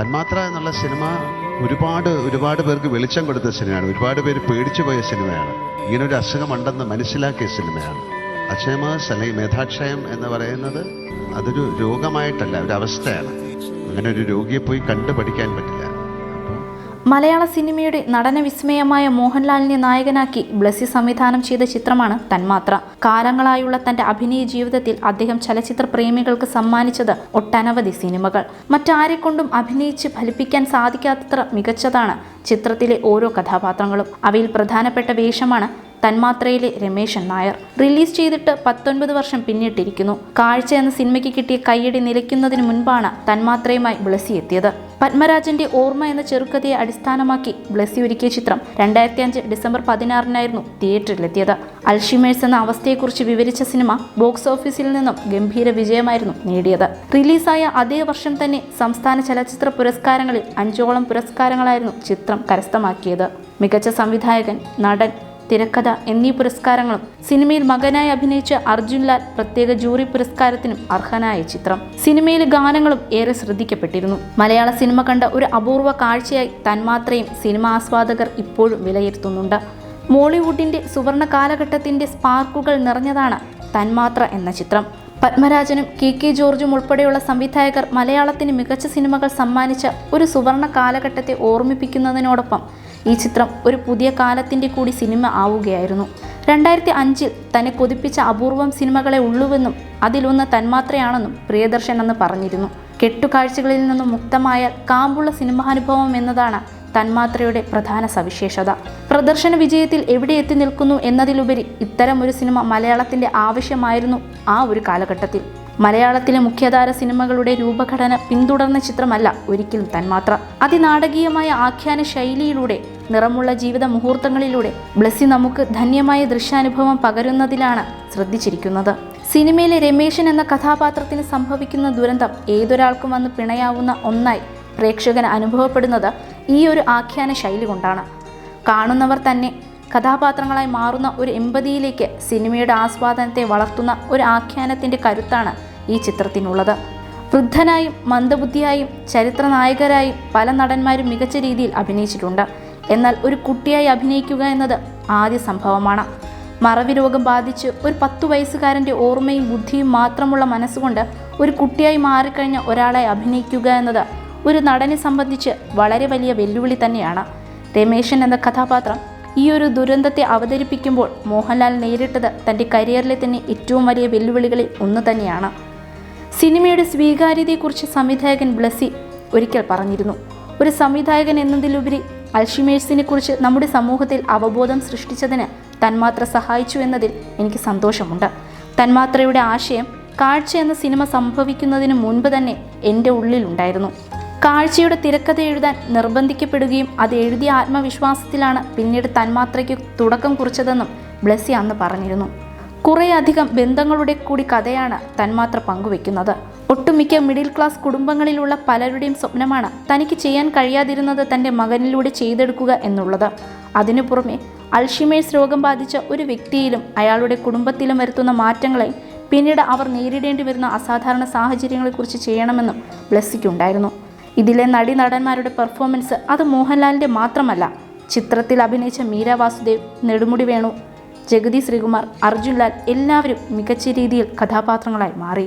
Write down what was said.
തന്മാത്ര എന്നുള്ള സിനിമ ഒരുപാട് ഒരുപാട് പേർക്ക് വെളിച്ചം കൊടുത്ത സിനിമയാണ്. ഒരുപാട് പേര് പേടിച്ചു പോയ സിനിമയാണ്. ഇങ്ങനെ ഒരു അസുഖമുണ്ടെന്ന് മനസ്സിലാക്കിയ സിനിമയാണ്. അക്ഷയമാസ് അല്ലെങ്കിൽ മേധാക്ഷയം എന്ന് പറയുന്നത് അതൊരു രോഗമായിട്ടല്ല ഒരു അവസ്ഥയാണ്. അങ്ങനെ ഒരു രോഗിയെ പോയി കണ്ടുപഠിക്കാൻ പറ്റില്ല. മലയാള സിനിമയുടെ നടന വിസ്മയമായ മോഹൻലാലിനെ നായകനാക്കി ബ്ലസ്സി സംവിധാനം ചെയ്ത ചിത്രമാണ് തന്മാത്ര. കാലങ്ങളായുള്ള തന്റെ അഭിനയ ജീവിതത്തിൽ അദ്ദേഹം ചലച്ചിത്ര പ്രേമികൾക്ക് സമ്മാനിച്ചത് ഒട്ടനവധി സിനിമകൾ. മറ്റാരെക്കൊണ്ടും അഭിനയിച്ച് ഫലിപ്പിക്കാൻ സാധിക്കാത്തത്ര മികച്ചതാണ് ചിത്രത്തിലെ ഓരോ കഥാപാത്രങ്ങളും. അവയിൽ പ്രധാനപ്പെട്ട വേഷമാണ് തന്മാത്രയിലെ രമേശൻ നായർ. റിലീസ് ചെയ്തിട്ട് പത്തൊൻപത് വർഷം പിന്നിട്ടിരിക്കുന്നു. കാഴ്ച എന്ന സിനിമയ്ക്ക് കിട്ടിയ കയ്യടി നിലയ്ക്കുന്നതിന് മുൻപാണ് തന്മാത്രയുമായി ബ്ലസ്സി എത്തിയത്. പത്മരാജന്റെ ഓർമ്മ എന്ന ചെറുകഥയെ അടിസ്ഥാനമാക്കി ബ്ലസ്സി ഒരുക്കിയ ചിത്രം രണ്ടായിരത്തി അഞ്ച് ഡിസംബർ പതിനാറിനായിരുന്നു തിയേറ്ററിലെത്തിയത്. അൽഷിമേഴ്സ് എന്ന അവസ്ഥയെക്കുറിച്ച് വിവരിച്ച സിനിമ ബോക്സ് ഓഫീസിൽ നിന്നും ഗംഭീര വിജയമായിരുന്നു നേടിയത്. റിലീസായ അതേ വർഷം തന്നെ സംസ്ഥാന ചലച്ചിത്ര പുരസ്കാരങ്ങളിൽ അഞ്ചോളം പുരസ്കാരങ്ങളായിരുന്നു ചിത്രം കരസ്ഥമാക്കിയത്. മികച്ച സംവിധായകൻ നടൻ തിരക്കഥ എന്നീ പുരസ്കാരങ്ങളും സിനിമയിൽ മകനായി അഭിനയിച്ച അർജുൻ ലാൽ പ്രത്യേക ജൂറി പുരസ്കാരത്തിനും അർഹനായ ചിത്രം. സിനിമയിലെ ഗാനങ്ങളും ഏറെ ശ്രദ്ധിക്കപ്പെട്ടിരുന്നു. മലയാള സിനിമ കണ്ട ഒരു അപൂർവ കാഴ്ചയായി തന്മാത്രയും സിനിമ ആസ്വാദകർ ഇപ്പോഴും വിലയിരുത്തുന്നുണ്ട്. മോളിവുഡിന്റെ സുവർണ കാലഘട്ടത്തിന്റെ സ്പാർക്കുകൾ നിറഞ്ഞതാണ് തന്മാത്ര എന്ന ചിത്രം. പത്മരാജനും കെ കെ ജോർജും ഉൾപ്പെടെയുള്ള സംവിധായകർ മലയാളത്തിന് മികച്ച സിനിമകൾ സമ്മാനിച്ച ഒരു സുവർണ കാലഘട്ടത്തെ ഓർമ്മിപ്പിക്കുന്നതിനോടൊപ്പം ഈ ചിത്രം ഒരു പുതിയ കാലത്തിന്റെ കൂടി സിനിമ ആവുകയായിരുന്നു. രണ്ടായിരത്തി അഞ്ചിൽ തന്നെ കൊതിപ്പിച്ച അപൂർവം സിനിമകളെ ഉള്ളുവെന്നും അതിലൊന്ന് തന്മാത്രയാണെന്നും പ്രിയദർശൻ എന്ന് പറഞ്ഞിരുന്നു. കെട്ടുകാഴ്ചകളിൽ നിന്നും മുക്തമായ കാമ്പുള്ള സിനിമാനുഭവം എന്നതാണ് തന്മാത്രയുടെ പ്രധാന സവിശേഷത. പ്രദർശന വിജയത്തിൽ എവിടെ എത്തി നിൽക്കുന്നു എന്നതിലുപരി ഇത്തരം ഒരു സിനിമ മലയാളത്തിന്റെ ആവശ്യമായിരുന്നു ആ ഒരു കാലഘട്ടത്തിൽ. മലയാളത്തിലെ മുഖ്യധാര സിനിമകളുടെ രൂപഘടന പിന്തുടർന്ന ചിത്രമല്ല ഒരിക്കലും തന്മാത്ര. അതിനാടകീയമായ ആഖ്യാന ശൈലിയിലൂടെ നിറമുള്ള ജീവിത മുഹൂർത്തങ്ങളിലൂടെ ബ്ലസ്സി നമുക്ക് ധന്യമായ ദൃശ്യാനുഭവം പകരുന്നതിലാണ് ശ്രദ്ധിച്ചിരിക്കുന്നത്. സിനിമയിലെ രമേശൻ എന്ന കഥാപാത്രത്തിന് സംഭവിക്കുന്ന ദുരന്തം ഏതൊരാൾക്കും വന്ന് പിണയാവുന്ന ഒന്നായി പ്രേക്ഷകൻ അനുഭവപ്പെടുന്നത് ഈ ഒരു ആഖ്യാന ശൈലി കൊണ്ടാണ്. കാണുന്നവർ തന്നെ കഥാപാത്രങ്ങളായി മാറുന്ന ഒരു എമ്പതിയിലേക്ക് സിനിമയുടെ ആസ്വാദനത്തെ വളർത്തുന്ന ഒരു ആഖ്യാനത്തിന്റെ കരുത്താണ് ഈ ചിത്രത്തിനുള്ളത്. വൃദ്ധനായും മന്ദബുദ്ധിയായും ചരിത്ര നായകരായും പല നടന്മാരും മികച്ച രീതിയിൽ അഭിനയിച്ചിട്ടുണ്ട്. എന്നാൽ ഒരു കുട്ടിയായി അഭിനയിക്കുക എന്നത് ആദ്യ സംഭവമാണ്. മറവി രോഗം ബാധിച്ച് ഒരു പത്തു വയസ്സുകാരന്റെ ഓർമ്മയും ബുദ്ധിയും മാത്രമുള്ള മനസ്സുകൊണ്ട് ഒരു കുട്ടിയായി മാറിക്കഴിഞ്ഞ ഒരാളെ അഭിനയിക്കുക എന്നത് ഒരു നടനെ സംബന്ധിച്ച് വളരെ വലിയ വെല്ലുവിളി തന്നെയാണ്. രമേശൻ എന്ന കഥാപാത്രം ഈ ഒരു ദുരന്തത്തെ അവതരിപ്പിക്കുമ്പോൾ മോഹൻലാൽ നേരിട്ടത് തന്റെ കരിയറിലെ തന്നെ ഏറ്റവും വലിയ വെല്ലുവിളികളിൽ ഒന്ന് തന്നെയാണ്. സിനിമയുടെ സ്വീകാര്യതയെക്കുറിച്ച് സംവിധായകൻ ബ്ലസി ഒരിക്കൽ പറഞ്ഞിരുന്നു. ഒരു സംവിധായകൻ എന്നതിലുപരി അൽഷിമേഴ്സിനെ കുറിച്ച് നമ്മുടെ സമൂഹത്തിൽ അവബോധം സൃഷ്ടിച്ചതിന് തന്മാത്ര സഹായിച്ചു എന്നതിൽ എനിക്ക് സന്തോഷമുണ്ട്. തന്മാത്രയുടെ ആശയം കാഴ്ച എന്ന സിനിമ സംഭവിക്കുന്നതിന് മുൻപ് തന്നെ എന്റെ ഉള്ളിലുണ്ടായിരുന്നു. കാഴ്ചയുടെ തിരക്കഥ എഴുതാൻ നിർബന്ധിക്കപ്പെടുകയും അത് എഴുതിയ ആത്മവിശ്വാസത്തിലാണ് പിന്നീട് തന്മാത്രയ്ക്ക് തുടക്കം കുറിച്ചതെന്നും ബ്ലസ്സി അന്ന് പറഞ്ഞിരുന്നു. കുറേയധികം ബന്ധങ്ങളുടെ കൂടി കഥയാണ് തന്മാത്ര പങ്കുവെക്കുന്നത്. ഒട്ടുമിക്ക മിഡിൽ ക്ലാസ് കുടുംബങ്ങളിലുള്ള പലരുടെയും സ്വപ്നമാണ് തനിക്ക് ചെയ്യാൻ കഴിയാതിരുന്നത് തന്റെ മകനിലൂടെ ചെയ്തെടുക്കുക എന്നുള്ളത്. അതിനു പുറമെ അൾഷിമേഴ്സ് രോഗം ബാധിച്ച ഒരു വ്യക്തിയിലും അയാളുടെ കുടുംബത്തിലും വരുത്തുന്ന മാറ്റങ്ങളെ പിന്നീട് അവർ നേരിടേണ്ടി വരുന്ന അസാധാരണ സാഹചര്യങ്ങളെക്കുറിച്ച് ചെയ്യണമെന്നും ബ്ലസ്സിക്കുണ്ടായിരുന്നു. ഇതിലെ നടി നടന്മാരുടെ പെർഫോമൻസ് അത് മോഹൻലാലിന്റെ മാത്രമല്ല. ചിത്രത്തിൽ അഭിനയിച്ച മീര വാസുദേവ് നെടുമുടി വേണു ജഗതി ശ്രീകുമാർ അർജുൻ ലാൽ എല്ലാവരും മികച്ച രീതിയിൽ കഥാപാത്രങ്ങളായി മാറി.